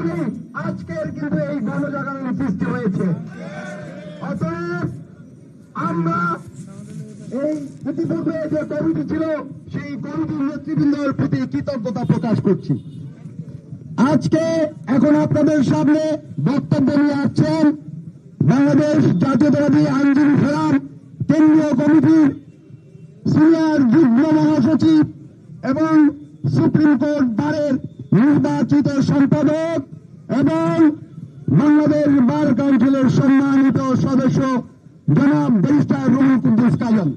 কারণে আজকের কিন্তু এই গণজাগরণের সৃষ্টি হয়েছে। অতএব আমরা এই ইতিপূর্বে যে কমিটি ছিল, সেই কমিটির নেতৃবৃন্দের প্রতি কৃতজ্ঞতা প্রকাশ করছি। আজকে এখন আপনাদের সামনে বক্তব্য নিয়ে আসছেন বাংলাদেশ জাতীয়তাবাদী আইনজীবী ফোরাম কেন্দ্রীয় কমিটির সিনিয়র যুগ্ম মহাসচিব এবং সুপ্রিম কোর্ট বারের নির্বাচিত সম্পাদক এবং বাংলাদেশ বার কাউন্সিলের সম্মানিত সদস্য জনাব ব্যারিস্টার রুহুল কুদ্দুস কাজল।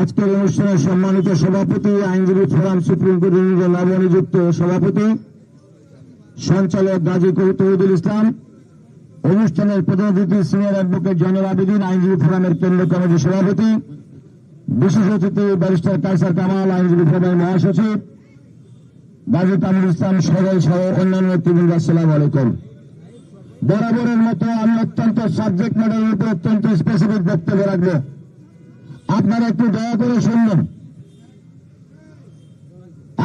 আজকের অনুষ্ঠানে সম্মানিত সভাপতি, আইনজীবী ফোরাম সুপ্রিম কোর্টের নবনিযুক্ত সভাপতি, সঞ্চালক গাজী তৌহিদুল ইসলাম, অনুষ্ঠানের অতিথি সিনিয়র অ্যাডভোকেট জয়নুল আবেদিন, আইনজীবী ফোরামের কেন্দ্রীয় কমিটির সভাপতি বিশেষ অতিথি ব্যারিস্টার কাইসার কামাল, আইনজীবী ফোরামের মহাসচিব গাজী তামুল ইসলাম, সদয় সহ অন্যান্য নেতৃবৃন্দ, আসসালাম আলাইকুম। বরাবরের মতো আমি অত্যন্ত সাবজেক্ট ম্যাটারের উপর অত্যন্ত স্পেসিফিক বক্তব্য রাখব। আপনারা একটু দয়া করে শুনবেন।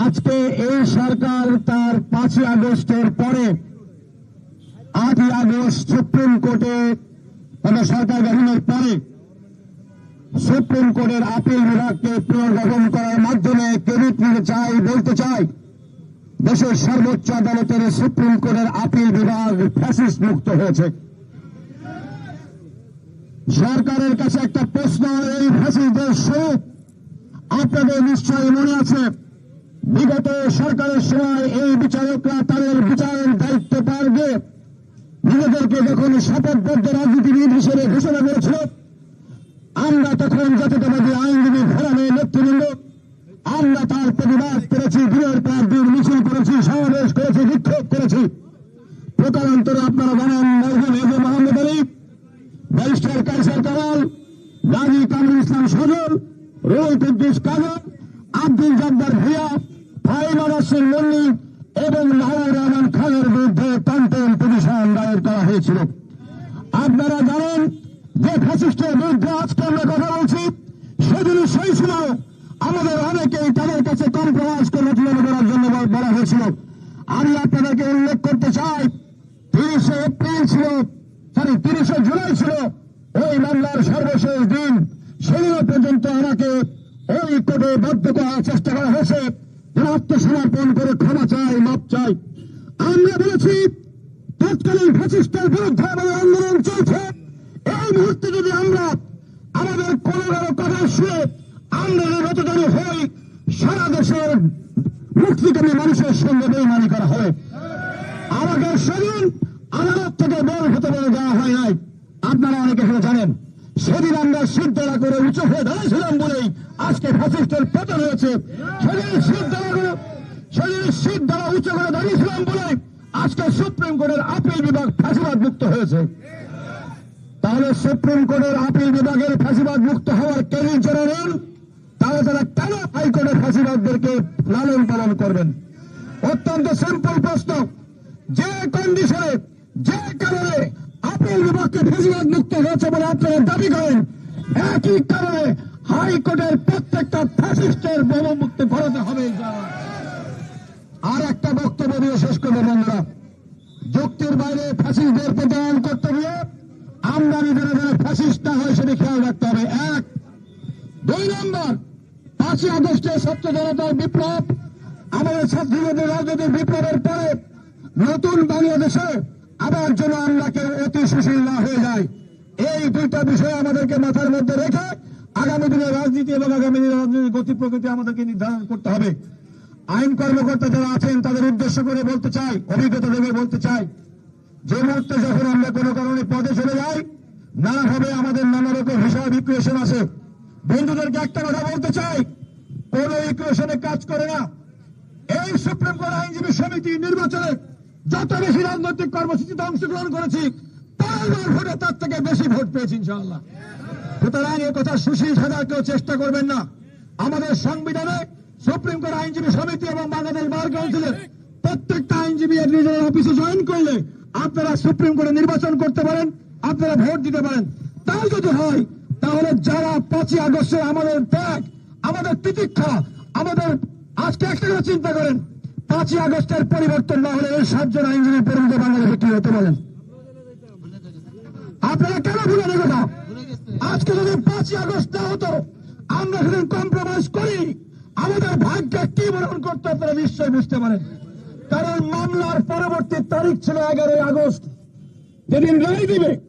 আজকে এই সরকার তার পাঁচই আগস্টের পরে আটই আগস্ট সুপ্রিম কোর্টে সরকার গঠনের পরে সুপ্রিম কোর্টের আপিল বিভাগকে পুনর্গঠন করার মাধ্যমে ক্রেডিট নিতে চাই বলতে চাই, দেশের সর্বোচ্চ আদালতের সুপ্রিম কোর্টের আপিল বিভাগ ফ্যাসিস্ট মুক্ত হয়েছে। সরকারের কাছে একটা প্রশ্ন, এই ফ্যাসিস্টদের সুখ আপনাদের নিশ্চয়ই মনে আছে? বিগত সরকারের সময় এই বিচারকরা তাদের বিচারের দায়িত্ব পারবে নিজেদেরকে যখন শপথবদ্ধ রাজনীতিবিদ হিসেবে ঘোষণা করেছিল আমরা তখন জাতীয়তাবাদী আইনজীবী ফোরামের নেতৃবৃন্দ, আমরা তার প্রতিবাদ করেছি দিনের পর দিন মিছিল করেছি, সমাবেশ করেছি, বিক্ষোভ করেছি। প্রকারান্তরে আপনারা জানেন মরহুম A J Mohammad Ali, barrister Kaiser Kamal, Gazi Kamrul Islam Sajal role Quddus Kajal, Abdul Jabbar ভুয়া ফাইমার আসির মল্লি এবং মাহবুর রহমান খানের বিরুদ্ধে কন্টেম পিটিশন দায়ের করা হয়েছিল। আপনারা জানেন যে ফ্যাসিস্টের বিরুদ্ধে আজকে আমরা কথা বলছি। সেদিন সেই সময় আমাদের অনেকেই তাদের কাছে কম্প্রোমাইজ করে তুলনা করার জন্য বলা হয়েছিল। আমি আপনাদেরকে উল্লেখ করতে চাই, তিরিশে এপ্রিল ছিল সরি তিরিশে জুলাই ছিল ওই মামলার সর্বশেষ দিন। সেদিনও পর্যন্ত আমাকে ওই কোর্টে বাধ্য করার চেষ্টা করা হয়েছে। আত্মসমর্পণ করে ক্ষমা চাই মাপ চাই। আমরা বলেছি, তৎকালীন ফ্যাসিস্টের বিরুদ্ধে আমাদের আন্দোলন চলছে। এই মুহূর্তে যদি আমরা আমাদের কোনো কারও কথা শুয়ে আমরা রতদানি হই, সারা দেশের মুক্তিকামী মানুষের সঙ্গে বেইমানি করা হয় আমাকে সেদিন আদালত থেকে বের হতে বলে দেওয়া হয় নাই। আপনারা অনেকে সেটা জানেন, সেদিন আমরা সিদ্ধারা করে উঁচু হয়ে দাঁড়িয়েছিলাম বলেই আজকে ফ্যাসিস্টের পতন হয়েছে। সেদিন সিদ্ধারা করে সেদিন সিদ্ধারা উঁচু করে দাঁড়িয়েছিলাম বলেই আজকে সুপ্রিম কোর্টের আপিল বিভাগ ফাঁসিবাদ মুক্ত হয়েছে। তাহলে সুপ্রিম কোর্টের আপিল বিভাগের ফাঁসিবাদ মুক্ত হওয়ার ক্রেডিট যারা নেন? তাহলে তারা কেন হাইকোর্টের ফাঁসিবাদদেরকে লালন পালন করবেন? অত্যন্ত সিম্পল প্রশ্ন। যে কন্ডিশনে যে কারণে আপিল বিভাগকে ফাঁসিবাদ মুক্ত হয়েছে বলে আপনারা দাবি করেন, একই কারণে হাইকোর্টের প্রত্যেকটা ফ্যাসিস্টের বোমা মুক্তি করাতে হবে আর একটা বক্তব্য দিয়ে শেষ করবে বন্ধুরা। যুক্তির বাইরে ফ্যাসিস্টদের প্রদান করতে গিয়ে আমরা নিজেরা যেন ফ্যাসিস্ট না হয়, সেটা খেয়াল রাখতে হবে। এক, দুই নম্বর, পাঁচই আগস্টে সত্য জনতার বিপ্লব, আমাদের ছাত্রীদের রাজনৈতিক বিপ্লবের পরে নতুন বাংলাদেশে আবার যেন আমরা কেউ অতি সুশীল না হয়ে যায় এই দুইটা বিষয় আমাদেরকে মাথার মধ্যে রেখে আগামী দিনের রাজনীতি এবং আগামী দিনের রাজনীতির গতি প্রকৃতি আমাদেরকে নির্ধারণ করতে হবে। আইন কর্মকর্তা যারা আছেন, তাদের উদ্দেশ্য করে বলতে চাই, অভিজ্ঞতা দেবে বলতে চাই যে মুহূর্তে যখন আমরা কোনো কারণে পদে চলে যাই নানাভাবে আমাদের নানা রকম হিসাব ইকুয়েশন আছে। বন্ধুদেরকে একটা কথা বলতে চাই, কোন ইকুয়েশনে কাজ করে না। এই সুপ্রিম কোর্ট আইনজীবী সমিতি নির্বাচনে যত বেশি রাজনৈতিক কর্মসূচিতে অংশগ্রহণ করেছি ভোটে তার থেকে বেশি ভোট পেয়েছি ইনশাআল্লাহ। সুতরাং এ কথা সুশীল সাজার কেউ চেষ্টা করবেন না। আমাদের সংবিধানে সুপ্রিম কোর্ট আইনজীবী সমিতি এবং বাংলাদেশ বার কাউন্সিলের প্রত্যেকটা আইনজীবী এক নিজের অফিসে জয়েন করলে আপনারা সুপ্রিম কোর্টে নির্বাচন করতে পারেন, আপনারা ভোট দিতে পারেন। তাই যদি হয়, তাহলে যারা পাঁচই আগস্টে আমাদের ত্যাগ, আমাদের তিতিক্ষা, আমাদের আজকে একটা কথা চিন্তা করেন, পাঁচই আগস্টের পরিবর্তন না হলে এই সাতজন আইনজীবী পরিণত বাংলাদেশে কি হতে পারেন? আপনারা কেন ভুলেন কথা আজকে যদি পাঁচই আগস্ট না হতো, আমরা সেদিন কম্প্রোমাইজ করি। আমাদের ভাগ্যে কি বরণ করতে আপনারা নিশ্চয়ই বুঝতে পারেন। কারণ মামলার পরবর্তী তারিখ ছিল এগারোই আগস্ট। যেদিন রায় দিবে,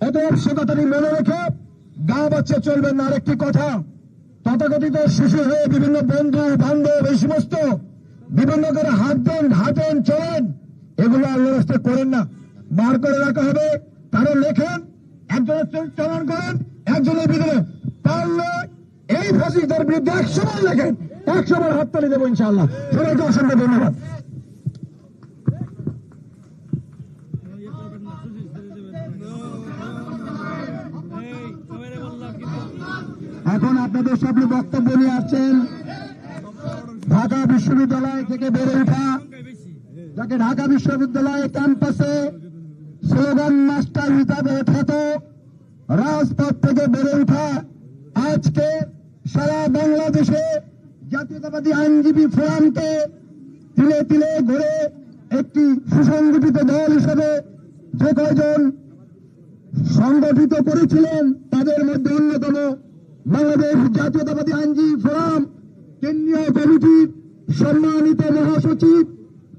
অতএব সে কথাটি মনে রেখে গা বাচ্চা চলবেন না। আরেকটি কথা, তথাকথিত শিশু হয়ে বিভিন্ন বন্ধু, বান্ধব, এই সমস্ত বিভিন্ন করে হাঁটবেন হাঁটেন চলেন, এগুলো আল্লাহ করেন না। বার করে রাখা হবে তারা লেখেন, একজনের চল- চলন করেন, একজনের বিরুদ্ধে পারলে এই ফাঁসিদের বিরুদ্ধে একশো বার লেখেন, একশো বার হাততালি দেবো ইনশাআল্লাহ। সবাইকে অসংখ্য ধন্যবাদ। এখন আপনাদের সামনে বক্তব্য নিয়ে আসছেন ঢাকা বিশ্ববিদ্যালয় থেকে বেড়ে ওঠা যাকে ঢাকা বিশ্ববিদ্যালয় ক্যাম্পাসে স্লোগান মাস্টার হিসাবে খ্যাত রাজপথ থেকে বেড়ে ওঠা আজকে সারা বাংলাদেশে জাতীয়তাবাদী আইনজীবী ফোরামকে তিলে তিলে ঘুরে একটি সুসংগঠিত দল হিসেবে যে কয়জন সংগঠিত করেছিলেন তাদের মধ্যে অন্যতম বাংলাদেশ জাতীয়তাবাদী আইনজীবী ফোরাম, কেন্দ্রীয় কমিটির সম্মানিত মহাসচিব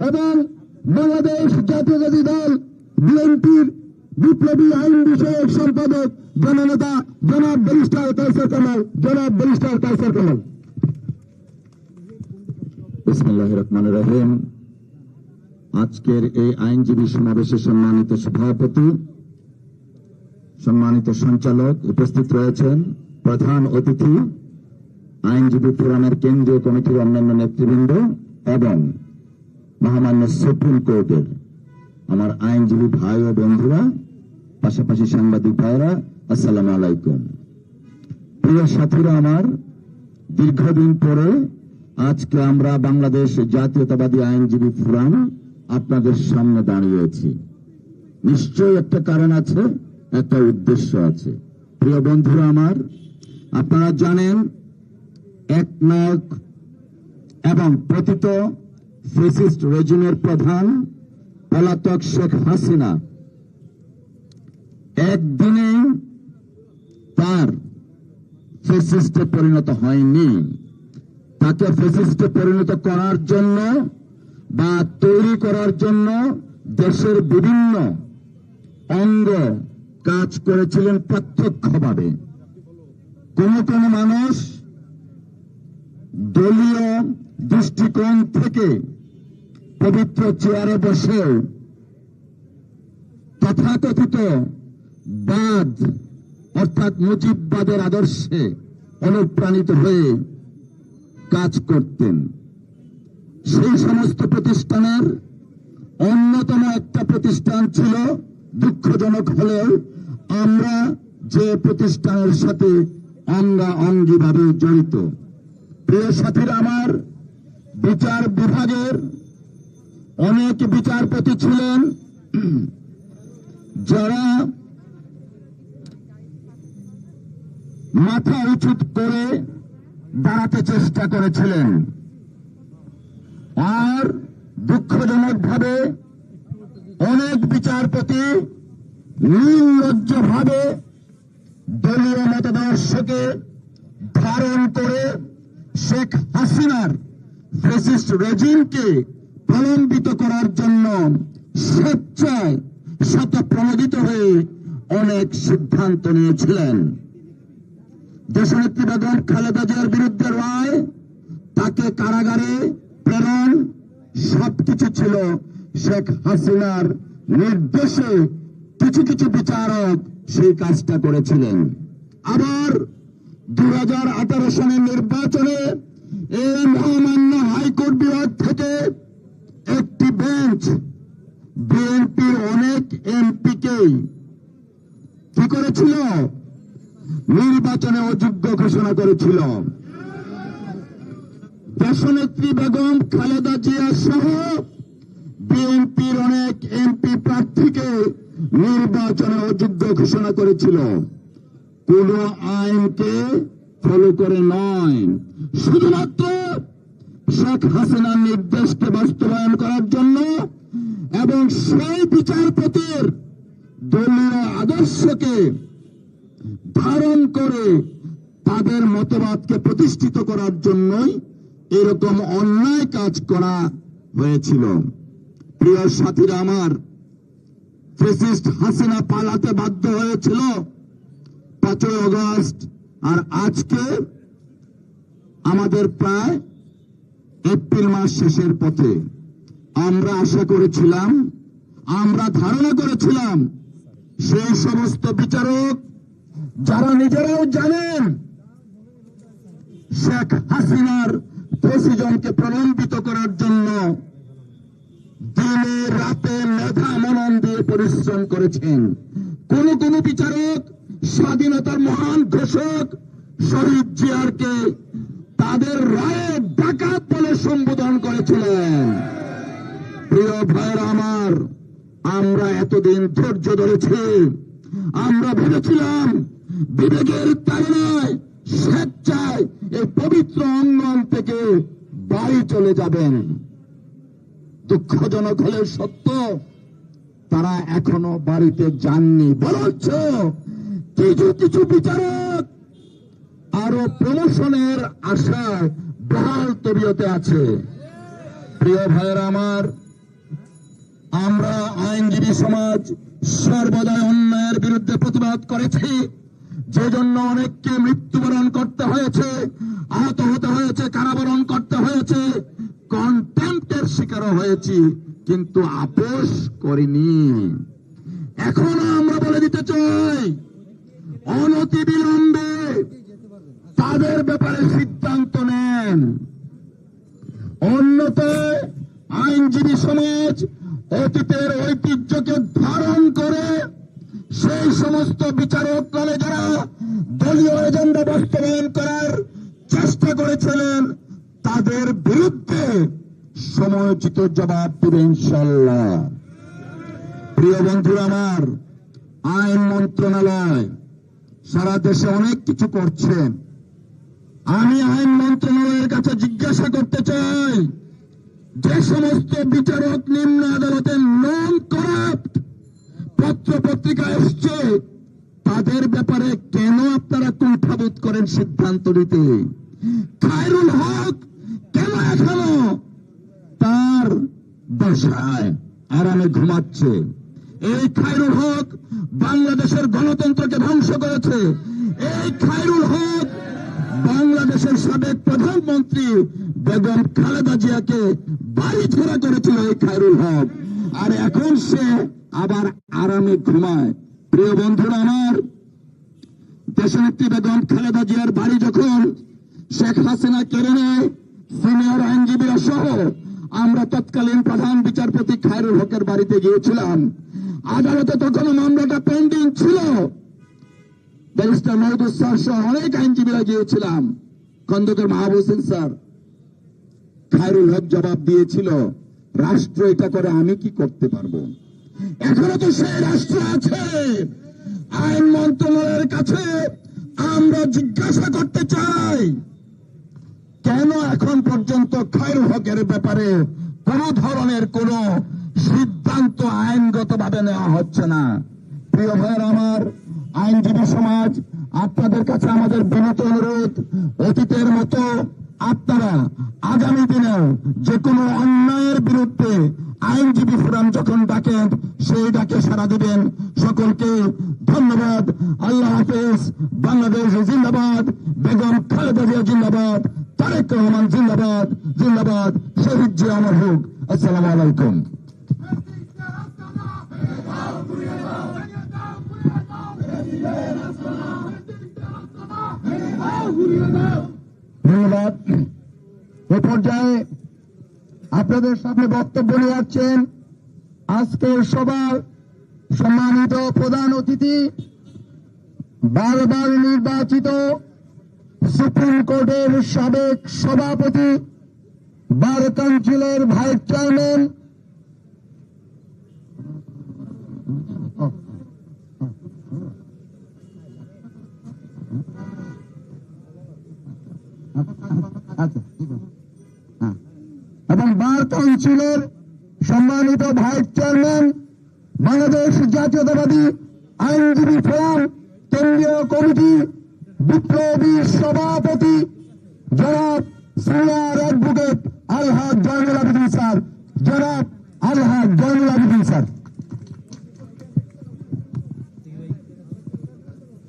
এবং বাংলাদেশ জাতীয়তাবাদী দল, বিএনপির বিপ্লবী আইন বিষয়ক সম্পাদক জননেতা জনাব ব্যারিস্টার কাইসার কামাল। জনাব ব্যারিস্টার কাইসার কামাল। আজকের এই আইনজীবী সমাবেশে সম্মানিত সভাপতি, সম্মানিত সঞ্চালক উপস্থিত রয়েছেন। প্রধান অতিথি, আইনজীবী ফোরামের কেন্দ্রীয় কমিটির অন্যান্য নেতৃবৃন্দ এবং মহামান্য সুপ্রিম কোর্টের আমার আইনজীবী ভাই ও বন্ধুরা, পাশাপাশি সাংবাদিক ভাইরা আসসালামু আলাইকুম। প্রিয় সাথীরা আমার, দীর্ঘদিন পরে আজকে আমরা বাংলাদেশ জাতীয়তাবাদী আইনজীবী ফোরাম আপনাদের সামনে দাঁড়িয়েছি। নিশ্চয়ই একটা কারণ আছে, একটা উদ্দেশ্য আছে। প্রিয় বন্ধুরা আমার আপনারা জানেন এক নায়ক এবং পতিত ফেসিস্ট রেজিমের প্রধান পলাতক শেখ হাসিনা। একদিনে তার ফেসিস্টে পরিণত হয়নি। তাকে ফেসিস্টে পরিণত করার জন্য বা তৈরি করার জন্য দেশের বিভিন্ন অঙ্গ কাজ করেছিলেন প্রত্যক্ষভাবে। কোন কোন মানুষ দলীয় দৃষ্টিকোণ থেকে পবিত্র চেয়ারে বসে তথাকথিত বাদ, অর্থাৎ মুজিববাদের আদর্শে অনুপ্রাণিত হয়ে কাজ করতেন। সেই সমস্ত প্রতিষ্ঠানের অন্যতম একটা প্রতিষ্ঠান ছিল, দুঃখজনক হলেও আমরা যে প্রতিষ্ঠানের সাথে অঙ্গা অঙ্গিভাবে জড়িত। প্রিয় সাথীরা আমার, বিচার বিভাগের অনেক বিচারপতি ছিলেন। যারা মাথা উঁচু করে দাঁড়াতে চেষ্টা করেছিলেন। আর দুঃখজনক ভাবে অনেক বিচারপতি নির্লজ্জ ভাবে দলীয় মতাদর্শকে ধারণ করে শেখ হাসিনার ফেসিস্ট রেজিমকে প্রলম্বিত করার জন্য স্বেচ্ছায় শতপ্রণোদিত হয়ে অনেক সিদ্ধান্ত নিয়েছিলেন। দেশনেত্রী বেগম খালেদা জিয়ার বিরুদ্ধে রায়, তাকে কারাগারে প্রেরণ, সবকিছু ছিল শেখ হাসিনার নির্দেশে। কিছু কিছু বিচারক সেই কাজটা করেছিলেন। আবার আঠারো সনের নির্বাচনে এই মহামান্য হাইকোর্ট বিভাগ থেকে একটি বেঞ্চ, বিএনপির অনেক এমপিকেই কি করেছিল? নির্বাচনে অযোগ্য ঘোষণা করেছিল। দেশনেত্রী বেগম খালেদা জিয়া সহ বিএনপির অনেক এমপি প্রার্থীকে নির্বাচনে অযোগ্য ঘোষণা করেছিল। কোন আইনকে ফলো করে নয়। শুধুমাত্র শেখ হাসিনার নির্দেশকে বাস্তবায়ন করার জন্য এবং সেই বিচারপতির দলীয় আদর্শকে ধারণ করে তাদের মতবাদকে প্রতিষ্ঠিত করার জন্যই এরকম অন্যায় কাজ করা হয়েছিল। প্রিয় সাথীরা আমার ফেসিস্ট হাসিনা পালাতে বাধ্য হয়েছিল। পাঁচই অগস্ট আর আজকে আমাদের প্রায় এপ্রিল মাস শেষের পথে। আমরা আশা করেছিলাম, আমরা ধারণা করেছিলাম, সেই সমস্ত বিচারক যারা নিজেরাও জানেন, শেখ হাসিনার প্রেসিডেন্টকে প্রলম্বিত করার জন্য দিনে, রাতে মেধা মনন দিয়ে পরিশ্রম করেছেন। কোন কোন বিচারক, স্বাধীনতার মহান ঘোষক, শহীদ জিয়ারকে তাদের রায়ে ডাকাত বলে সম্বোধন করেছিলেন। প্রিয় ভাইয়ের আমার, আমরা এতদিন ধৈর্য ধরেছি। আমরা ভেবেছিলাম বিবেকের তাড়নায়, স্বেচ্ছায় এই পবিত্র অঙ্গন থেকে বাড়ি চলে যাবেন। দুঃখজনক হলে সত্য, তারা এখনও বাড়িতে যাননি। বরঞ্চ কিছু কিছু বিচারক আরও প্রমোশনের আশায় বহাল তবিয়তে আছে। প্রিয় ভাইয়ের আমার, আমরা আইনজীবী সমাজ সর্বদাই অন্যায়ের বিরুদ্ধে প্রতিবাদ করেছি। যে জন্য অনেককে মৃত্যুবরণ করতে হয়েছে, আহত হতে হয়েছে, কারাবরণ করতে হয়েছে। কন্টেম্পের শিকারও হয়েছি, কিন্তু আপোষ করিনি। এখনও আমরা বলে দিতে চাই অনতি বিলম্বে তাদের ব্যাপারে সিদ্ধান্ত নেন। অন্যথায় আইনজীবী সমাজ অতীতের ঐতিহ্যকে ধারণ করে সেই সমস্ত বিচারক দলে যারা দলীয় এজেন্ডা বাস্তবায়ন করার চেষ্টা করেছিলেন তাদের বিরুদ্ধে সময়োচিত জবাব দেবে ইনশাল্লাহ প্রিয় বন্ধুরা আমার আইন মন্ত্রণালয় সারা দেশে অনেক কিছু করছেন। আমি আইন মন্ত্রণালয়ের কাছে জিজ্ঞাসা করতে চাই, যে সমস্ত বিচারক নিম্ন আদালতে নন করাপ্ট পত্র পত্রিকা এসছে, তাদের ব্যাপারে কেন আপনারা কুণ্ঠাবোধ করেন সিদ্ধান্ত নিতে? খায়রুল হক কেন এখনও তার বাসায় আরামে ঘুমাচ্ছে? এই খায়রুল হক বাংলাদেশের গণতন্ত্রকে ধ্বংস করেছে এই খায়রুল হক বাংলাদেশের সাবেক প্রধানমন্ত্রী বেগম খালেদা জিয়াকে বাড়ি ছেড়া করেছিল এই খায়রুল হক। আর এখন সে আবার আরামে ঘুমায়। প্রিয় বন্ধুরা আমার, দেশনেত্রী বেগম খালেদা জিয়ার বাড়ি যখন শেখ হাসিনা কেড়ে নেয়, সিনিয়র আইনজীবীরা সহ আমরা তৎকালীন প্রধান বিচারপতি খায়রুল হকের বাড়িতে গিয়েছিলাম। আদালতে তখন মামলাটা পেন্ডিং ছিল। ব্যারিস্টার মহদুদ স্যার সহ অনেক আইনজীবীরা গিয়েছিলাম। খন্দকার মাহবুব হোসেন স্যার খায়রুল হক জবাব দিয়েছিল, রাষ্ট্র এটা করে আমি কি করতে পারব? এখনও তো সেই রাষ্ট্র আছে। আইন মন্ত্রণালয়ের কাছে আমরা জিজ্ঞাসা করতে চাই, কেন এখন পর্যন্ত খায়রুল হকের ব্যাপারে কোন ধরনের কোন সিদ্ধান্ত আইনগত ভাবে নেওয়া হচ্ছে না? প্রিয় ভাইয়ের আমার আইনজীবী সমাজ, আপনাদের কাছে আমাদের বিনীত অনুরোধ, অতীতের মতো আপনারা আগামী দিনেও যে কোনো অন্যায়ের বিরুদ্ধে আইনজীবী ফোরাম যখন ডাকেন, সেই ডাকে সাড়া দিবেন। সকলকে ধন্যবাদ। আল্লাহ হাফেজ। বাংলাদেশ জিন্দাবাদ। বেগম খালেদা জিন্দাবাদ। তারেক রহমান জিন্দাবাদ। জিন্দাবাদ। শহীদ জিয়া অমর হোক। আসসালামু আলাইকুম। ধন্যবাদ। এ পর্যায়ে আপনাদের সামনে বক্তব্য নিয়ে যাচ্ছেন আজকের সবার সম্মানিত প্রধান অতিথি, বারবার নির্বাচিত সুপ্রিম কোর্টের সাবেক সভাপতি বার কাউন্সিলের ভাইস চেয়ারম্যান আচ্ছা ঠিক আছে হ্যাঁ। এবং বার কাউন্সিলের সম্মানিত ভাইস চেয়ারম্যান বাংলাদেশ জাতীয়তাবাদী আইনজীবী ফোরাম কেন্দ্রীয় কমিটি বিপ্লবী সভাপতি জনাব সিনিয়র অ্যাডভোকেট আলহাজ জয়নুল আবেদিন স্যার জনাব আলহাজ জয়নুল আবেদিন স্যার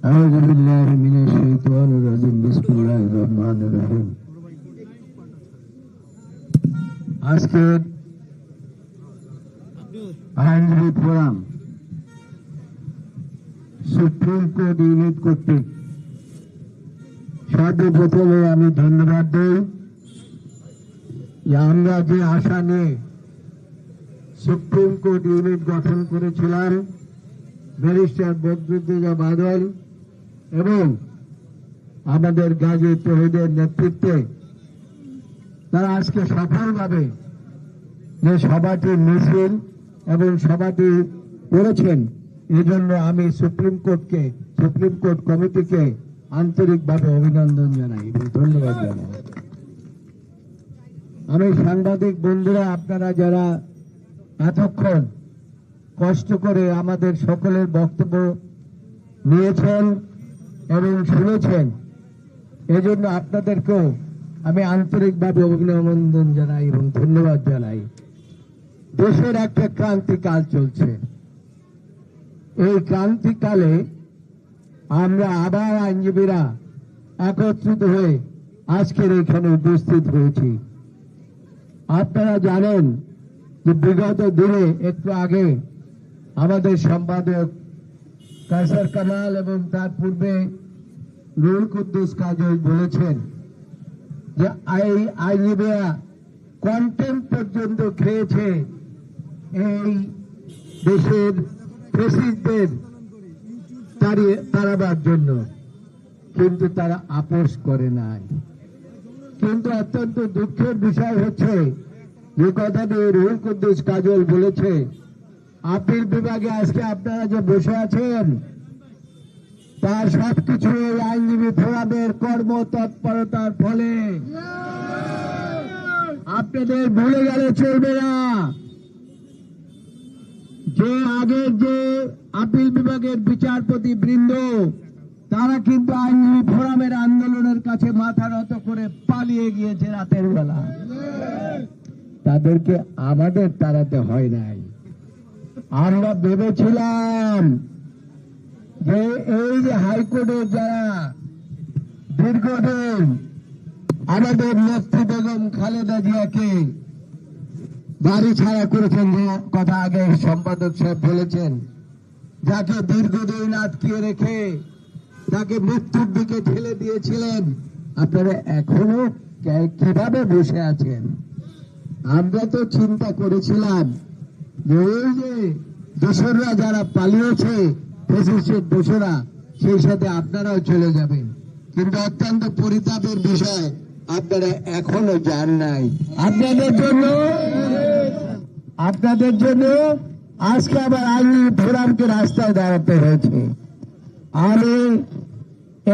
أعوذ بالله من الشيطان الرجيم بسم الله الرحمن الرحيم আজকের আইনজীবী ফোরাম সুপ্রিম কোর্ট ইউনিট কর্তৃক সর্বপ্রথমে আমি ধন্যবাদ দিই। আমরা যে আশা নিয়ে সুপ্রিম কোর্ট ইউনিট গঠন করেছিলাম, ব্যারিস্টার বদরুদ্দোজা বাদল এবং আমাদের গাজী তহিদের নেতৃত্বে তারা আজকে সফলভাবে যে সভাটি মিছিল এবং সভাটি করেছেন, এজন্য আমি সুপ্রিম কোর্টকে, সুপ্রিম কোর্ট কমিটিকে আন্তরিকভাবে অভিনন্দন জানাই এবং ধন্যবাদ জানাই। আমি সাংবাদিক বন্ধুরা, আপনারা যারা এতক্ষণ কষ্ট করে আমাদের সকলের বক্তব্য নিয়েছেন এবং শুনেছেন, এজন্য আপনাদেরকেও আমি আন্তরিকভাবে অভিনন্দন জানাই এবং ধন্যবাদ জানাই। দেশের একটা ক্রান্তিকাল চলছে। এই ক্রান্তিকালে আমরা আবার আইনজীবীরা একত্রিত হয়ে আজকের এখানে উপস্থিত হয়েছি। আপনারা জানেন যে বিগত দিনে একটু আগে আমাদের সম্পাদক কাসার কামাল এবং তার পূর্বে রুল কুদ্দুস কাজল বলেছেন যে এই আইনজীবীরা কন্টেম্প পর্যন্ত খেয়েছে এই দেশের প্রেসিডেন্টের তাড়িয়ে তাড়াবার জন্য। কিন্তু তারা আপোষ করে নাই। কিন্তু অত্যন্ত দুঃখের বিষয় হচ্ছে যে কথাটি রুহুল কুদ্দুস কাজল বলেছে, আপিল বিভাগে আজকে আপনারা যে বসে আছেন তার সবকিছু এই আইনজীবী ফোরামের কর্ম তৎপরতার ফলে। আপনাদের ভুলে গেলে চলবে না। যে আগের যে আপিল বিভাগের বিচারপতি বৃন্দ তারা কিন্তু আইনজীবী ফোরামের আন্দোলনের কাছে মাথা নত করে পালিয়ে গিয়েছে রাতের বেলা। তাদেরকে আমাদের তাড়াতে হয় নাই। আমরা ভেবেছিলাম যে এই যে হাইকোর্টের যারা দীর্ঘদিন আমাদের নেত্রী বেগম খালেদা জিয়াকে বাড়ি ছাড়া করেছেন যে কথা আগে সম্পাদক সাহেব বলেছেন, যাকে দীর্ঘদিন আটকিয়ে রেখে তাকে মৃত্যুর দিকে ঠেলে দিয়েছিলেন, আপনারা এখনও কীভাবে বসে আছেন? আমরা তো চিন্তা করেছিলাম যে দোসররা যারা পালিয়েছে সেই সাথে আপনারাও চলে যাবেন। কিন্তু অত্যন্ত পরিতাপের বিষয়, আপনারা এখনও যান নাই। আপনাদের জন্য আপনাদের জন্য আজকে আবার আইনি ফোরামকে রাস্তায় দাঁড়াতে হয়েছে। আমি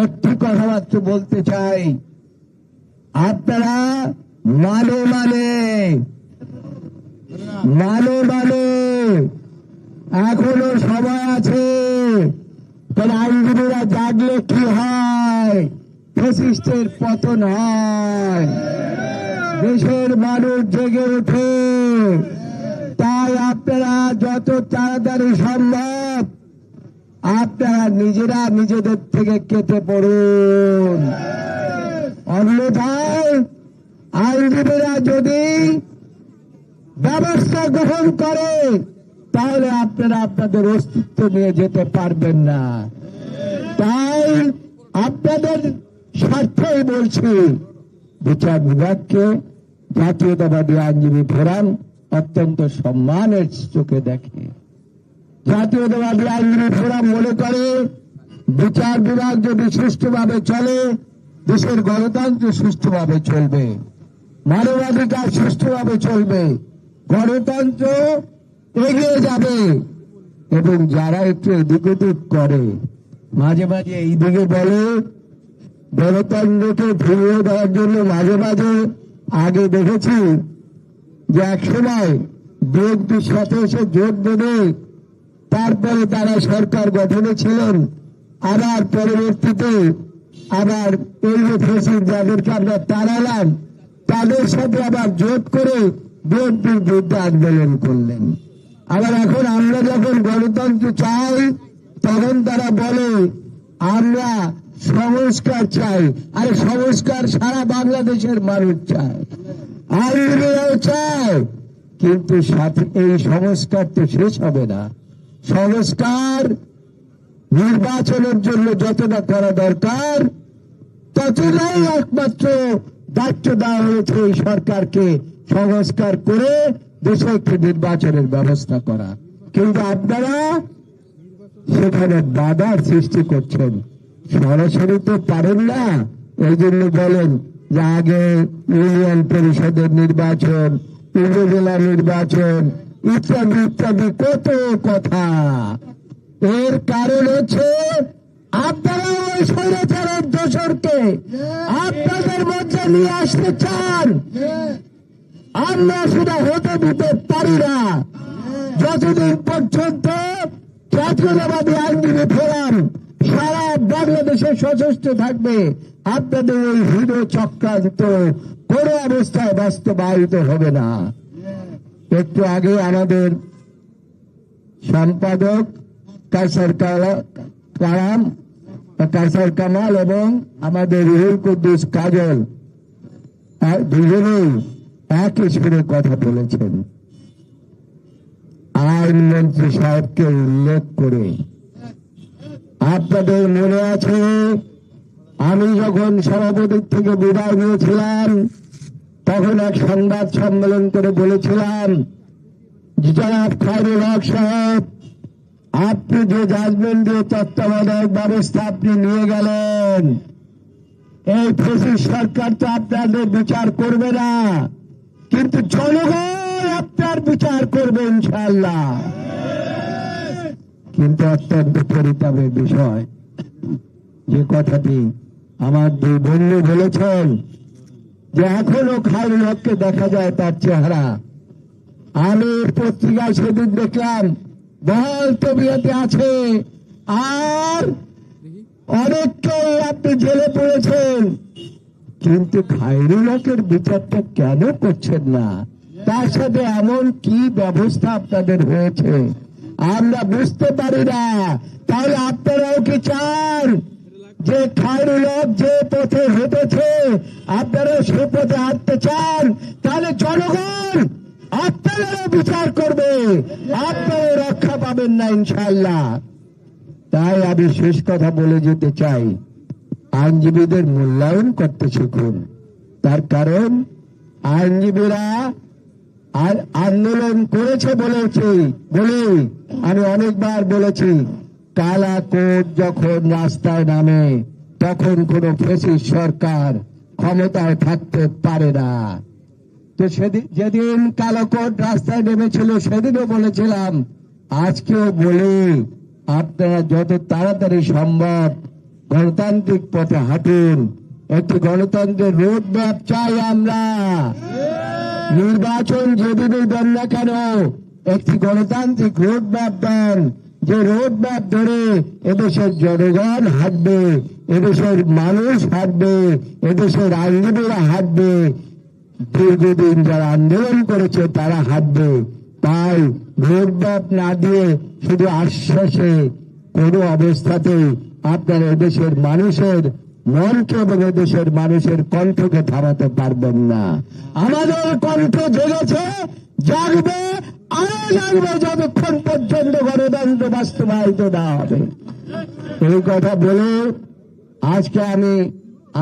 একটি কথাবার্তা বলতে চাই। আপনারা মানে মানে মানে এখনও সময় আছে। তাহলে আইনজীবীরা জাগলে কি হয়? ফেসিস্টের পতন হয়। দেশের মানুষ জেগে ওঠে। তাই আপনারা যত তাড়াতাড়ি সম্ভব আপনারা নিজেরা নিজেদের থেকে কেটে পড়ুন। অন্যথায় আইনজীবীরা যদি ব্যবস্থা গ্রহণ করে তাহলে আপনারা আপনাদের অস্তিত্ব নিয়ে যেতে পারবেন না। তাই আপনাদের স্বার্থেই বলছি, বিচার বিভাগকে জাতীয়তাবাদী আইনজীবী ফোরাম অত্যন্ত সম্মানের চোখে দেখে। জাতীয়তাবাদী আইনজীবী ফোরাম মনে করে, বিচার বিভাগ যদি সুষ্ঠুভাবে চলে, দেশের গণতন্ত্র সুষ্ঠুভাবে চলবে। মানবাধিকার সুষ্ঠুভাবে চলবে। গণতন্ত্র এগিয়ে যাবে। এবং যারা একটু এদিক ওদিক করে, মাঝে মাঝে এইদিকে বলে গণতন্ত্রকে ফিরিয়ে দেওয়ার জন্য মাঝে মাঝে আগে দেখেছি যে এক সময় বিএনপির সাথে এসে যোগ দেবে, তারপরে তারা সরকার গঠনে ছিলেন, আবার পরবর্তীতে আবার এই যে যাদেরকে আমরা তাড়ালাম, তাদের সাথে আবার জোট করে বিএনপির বিরুদ্ধে আন্দোলন করলেন। আবার এখন আমরা যখন গণতন্ত্র চাই, তখন তারা বলে, আমরা সংস্কার চাই, আরে সংস্কার সারা বাংলাদেশের মানুষ চায়। আইনজীবীরাও চায়, কিন্তু সাথে এই সংস্কার তো শেষ হবে না। সংস্কার নির্বাচনের জন্য যতটা করা দরকার, ততটাই একমাত্র দায়িত্ব দেওয়া হয়েছে এই সরকারকে সংস্কার করে দেশে একটি নির্বাচনের ব্যবস্থা করা। কিন্তু আপনারা সেখানে বাধার সৃষ্টি করছেন। সরাসরি তো পারেন না। এই জন্য বলেন যে আগে ইউনিয়ন পরিষদের নির্বাচন, উপজেলা নির্বাচন, ইত্যাদি ইত্যাদি কত কথা। এর কারণ হচ্ছে আপনারা ওই স্বৈরাচারের দোষরকে আপনাদের মধ্যে নিয়ে আসতে চান। আমরা সেটা হতে দিতে পারি না। যতদিন পর্যন্ত জাতীয়তাবাদী আইনজীবী ফোরাম সারা বাংলাদেশে সচেষ্ট থাকবে, আপনাদের ওই হিরো চক্রান্ত কোনো অবস্থায় বাস্তবায়িত হবে না। একটু আগে আমাদের সম্পাদক কাসার কালা- কালাম কাসার কামাল এবং আমাদের রুহুল কুদ্দুস কাজল দুজনেই সুরে কথা বলেছেন। আইনমন্ত্রী সাহেবকে উল্লেখ করে, আপনাদের মনে আছে, আমি যখন সভাপতির থেকে বিদায় নিয়েছিলাম, তখন এক সংবাদ সম্মেলন করে বলেছিলাম আপনি যে জাজমেন্ট দিয়ে তত্ত্বাবধায়ক ব্যবস্থা আপনি নিয়ে গেলেন, এই ফেসিস সরকার তো আপনাদের বিচার করবে না। কিন্তু জনগণ আপনার বিচার করবে ইনশাল্লাহ কিন্তু অত্যন্ত পরিতাপের বিষয়। যে কথাটি আমার দুই বন্ধু বলেছেন যে এখনও খায়রুল হককে দেখা যায় তার চেহারা। আমি পত্রিকায় সেদিন দেখলাম বহল তবিয়তে আছে, আর অনেককে আপনি জেলে পড়েছেন। কিন্তু খায়রুল হকের বিচারটা কেন করছেন না? তার সাথে এমন কি ব্যবস্থা আপনাদের হয়েছে? আমরা বুঝতে পারি না। তাহলে আপনারাও কি চান যে খায়রুল যে পথে হেঁটেছে, আপনারা সে পথে হাঁটতে চান? তাহলে জনগণ আপনারাও বিচার করবে। আপনারা রক্ষা পাবেন না ইনশাল্লাহ তাই আমি শেষ কথা বলে যেতে চাই। আইনজীবীদের মূল্যায়ন করতে শিখুন। তার কারণ, আইনজীবীরা আর- আন্দোলন করেছে বলেছি, বলে, আমি অনেকবার বলেছি, কালা কোট যখন রাস্তায় নামে, তখন কোন ফেসিস সরকার ক্ষমতায় থাকতে পারে না। তো সেদিন যেদিন কালো কোট রাস্তায় নেমেছিল, সেদিনও বলেছিলাম, আজকেও বলি, আপনারা যত তাড়াতাড়ি সম্ভব গণতান্ত্রিক পথে হাঁটুন। একটি গণতন্ত্রের রোড ম্যাপ চাই আমরা। নির্বাচন যেদিনই দেন না কেন, একটি গণতান্ত্রিক রোড ম্যাপ দেন। যে রোড ম্যাপ ধরে এদেশের জনগণ হাঁটবে, এদেশের মানুষ হাঁটবে, এদেশের আইনজীবীরা হাঁটবে। দীর্ঘদিন যারা আন্দোলন করেছে, তারা হাঁটবে। তাই রোড ম্যাপ না দিয়ে শুধু আশ্বাসে কোনো অবস্থাতেই আপনারা এদেশের মানুষের মনকে এবং এদেশের মানুষের কণ্ঠকে থামাতে পারবেন না। আমাদের কণ্ঠ জেগেছে, জাগবে, আরও জাগবে যতক্ষণ পর্যন্ত গণতন্ত্র বাস্তবায়িত না হবে। এই কথা বলে আজকে আমি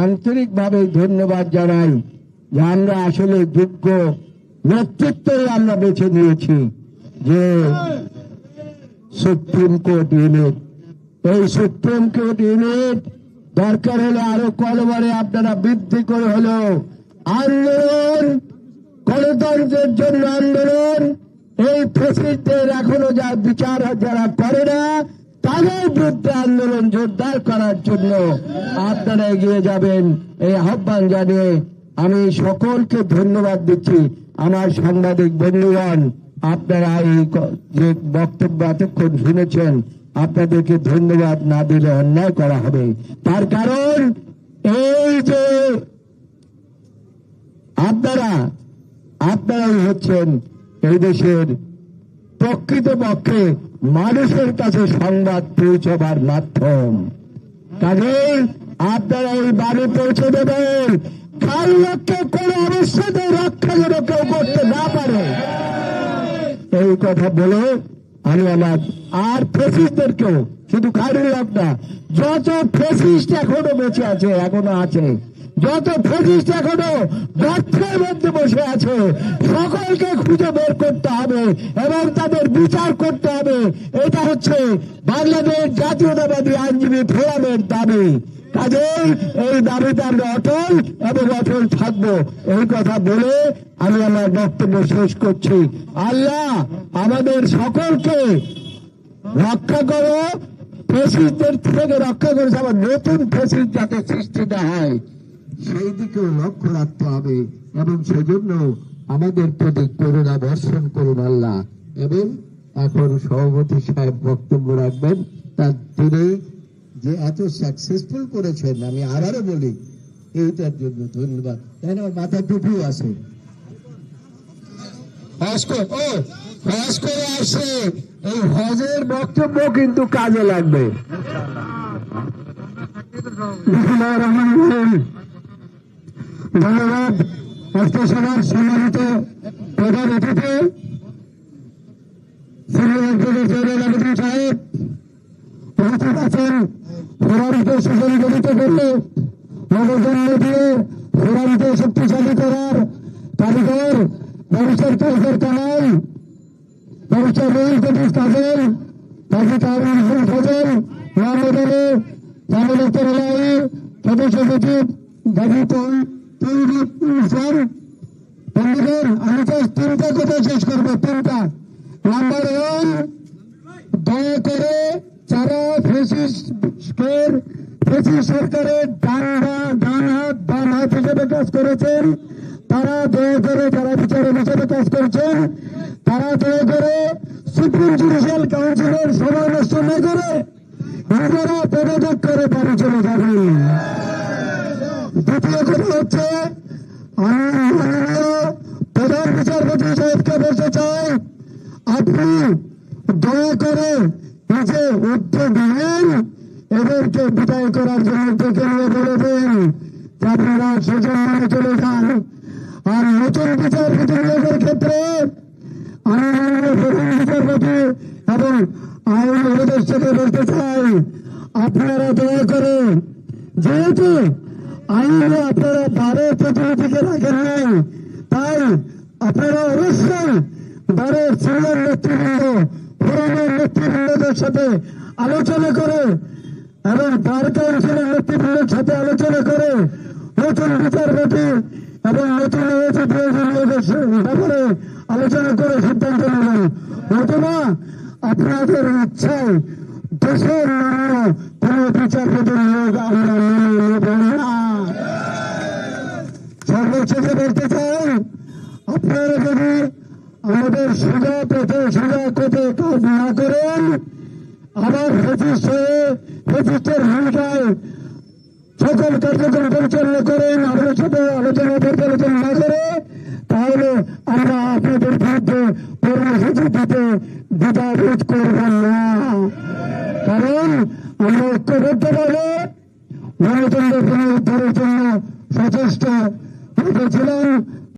আন্তরিকভাবে ধন্যবাদ জানাই যে আমরা আসলে যোগ্য নেতৃত্বই আমরা বেছে নিয়েছি যে সুপ্রিম কোর্ট ইউনিট এই সুপ্রিম কোর্ট ইউনিট দরকার হলে আরও কলবারে আপনারা বৃদ্ধি করে হলো আন্দোলন, গণতন্ত্রের জন্য আন্দোলন, এই ফেসিলিটির এখনও যা বিচার যারা করে না, তাদের বিরুদ্ধে আন্দোলন জোরদার করার জন্য আপনারা এগিয়ে যাবেন। এই আহ্বান জানিয়ে আমি সকলকে ধন্যবাদ দিচ্ছি। আমার সাংবাদিক বন্ধুগণ, আপনারা এই যে বক্তব্য এতক্ষণ শুনেছেন আপনাদেরকে ধন্যবাদ না দিলে অন্যায় করা হবে। তার কারণ এই যে আপনারা, আপনারাই হচ্ছেন এই দেশের প্রকৃতপক্ষে মানুষের কাছে সংবাদ পৌঁছবার মাধ্যম। কাজেই আপনারা এই বাড়ি পৌঁছে দেবেন। কার লক্ষ্যে কোন অবস্থাতে রক্ষা যেন কেউ করতে না পারে। এই কথা বলে আমি আমার আর ফেসিস্টদেরকেও শুধু খাড়ির লোক না, যত ফেসিস্ট এখনও বেঁচে আছে, এখনও আছে, যত ফেসিস্ট এখনও গর্তের মধ্যে বসে আছে, সকলকে খুঁজে বের করতে হবে এবং তাদের বিচার করতে হবে। এটা হচ্ছে বাংলাদেশ জাতীয়তাবাদী আইনজীবী ফোরামের দাবি। কাজেই এই দাবিতে আমরা অটল এবং অটল থাকব। এই কথা বলে আমি আমার বক্তব্য শেষ করছি। আল্লাহ আমাদের সকলকে রক্ষা করো। ফেসিসদের থেকে রক্ষা করেছে আবার নতুন ফেসিস যাতে সৃষ্টি হয়, সেই দিকেও লক্ষ্য রাখতে হবে এবং সেজন্য আমাদের প্রতি করুণা বর্ষণ করুন আল্লাহ। এবং এখন সভাপতি সাহেব বক্তব্য রাখবেন। তার তিনি যে এত সাকসেসফুল করেছেন, আমি আবারও বলি, এইটার জন্য ধন্যবাদ। তাই না? মাথা টুপি আছে। আসে এই হজের বক্তব্য কিন্তু কাজে লাগবে। ধন্যবাদ সম্মানিত প্রধান অতিথি সাহেব। উপস্থিত আছেন ফোরামকে সুসংগঠিত করলে নবজন্ম দিয়ে ফোরামকে শক্তিশালী করার কারিগর ব্যারিস্টার কাজের কামাল ব্যারিস্টার রহিম কবির কাজল কাজী হোসেন ফজল মোহাম্মদ আলী জামিল আক্তার আলাই সদস্য সচিব গাজী ইসলাম বন্ধুগণ আমি তো তিনটা কথা শেষ করব। তিনটা। নাম্বার ওয়ান দয়া করে যারা ফেসিস্টের ফেসিস সরকারের ডান বা- ডান হাত বাম হাত হিসেবে কাজ করেছেন, তারা দয়া করে যারা বিচারে হিসেবে কাজ করছেন, তারা দয়া করে সুপ্রিম জুডিশিয়াল কাউন্সিলের সময় নষ্ট না করে নিজেরা পদত্যাগ করে বাড়ি চলে যাবেন। দ্বিতীয় কথা হচ্ছে প্রধান বিচারপতি সাহেবকে বলতে চাই, আপনি দয়া করে নিজে উদ্যোগ নেন এদেরকে বিদায় করার জন্য ডেকে নিয়ে যে আপনারা সেজন মানে চলে যান। আর নতুন বিচারপতি নিয়োগের ক্ষেত্রে আমি প্রধান বিচারপতি এবং আইন উপদেষ্টাকে বলতে চাই, আপনারা দয়া করে, যেহেতু আইনে আপনারা বারের প্রতিনিধিকে রাখেন নাই, তাই আপনারা অবশ্যই বারের সিনিয়র নেতৃবৃন্দ নেতৃবৃন্দদের সাথে আলোচনা করে এবং বার কাউন্সিলের নেতৃবৃন্দের সাথে আলোচনা করে নতুন বিচারপতি এবং নতুন ব্যাপারে আলোচনা করে সিদ্ধান্ত নেবেন নতুবা আপনাদের ইচ্ছায় দেশের জন্য কোন বিচারপতির নিয়োগ আমরা মেনে নেব না বলতে চাই আপনারা যদি আমাদের সোজা পথে সোজা পথে কাজ না করেন আবার ফেসিস হয়ে ফেসিস্টের ভূমিকায় সকল কার্যক্রম পরিচালনা করেন আমাদের সাথে আলোচনা পর্যালোচনা না করে, তাহলে আমরা আপনাদের বিরুদ্ধে কর্মসূচি দিতে দ্বিধাবোধ করব না। কারণ আমরা ঐক্যবদ্ধভাবে গণতন্ত্র পুনরুদ্ধারের জন্য সচেষ্ট হয়েছিলাম।